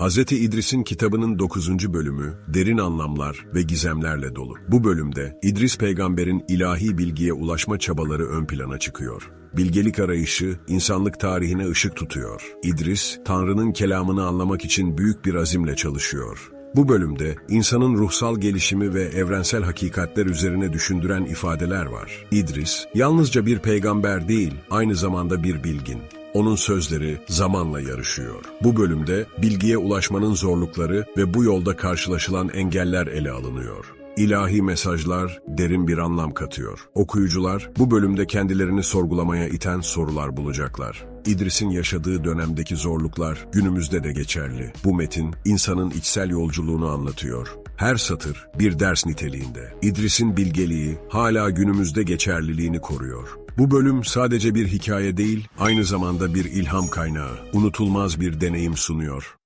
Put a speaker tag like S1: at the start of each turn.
S1: Hz. İdris'in kitabının 9. bölümü derin anlamlar ve gizemlerle dolu. Bu bölümde İdris peygamberin ilahi bilgiye ulaşma çabaları ön plana çıkıyor. Bilgelik arayışı insanlık tarihine ışık tutuyor. İdris, Tanrı'nın kelamını anlamak için büyük bir azimle çalışıyor. Bu bölümde insanın ruhsal gelişimi ve evrensel hakikatler üzerine düşündüren ifadeler var. İdris, yalnızca bir peygamber değil, aynı zamanda bir bilgin. Onun sözleri zamanla yarışıyor. Bu bölümde bilgiye ulaşmanın zorlukları ve bu yolda karşılaşılan engeller ele alınıyor. İlahi mesajlar derin bir anlam katıyor. Okuyucular bu bölümde kendilerini sorgulamaya iten sorular bulacaklar. İdris'in yaşadığı dönemdeki zorluklar günümüzde de geçerli. Bu metin insanın içsel yolculuğunu anlatıyor. Her satır bir ders niteliğinde. İdris'in bilgeliği hala günümüzde geçerliliğini koruyor. Bu bölüm sadece bir hikaye değil, aynı zamanda bir ilham kaynağı, unutulmaz bir deneyim sunuyor.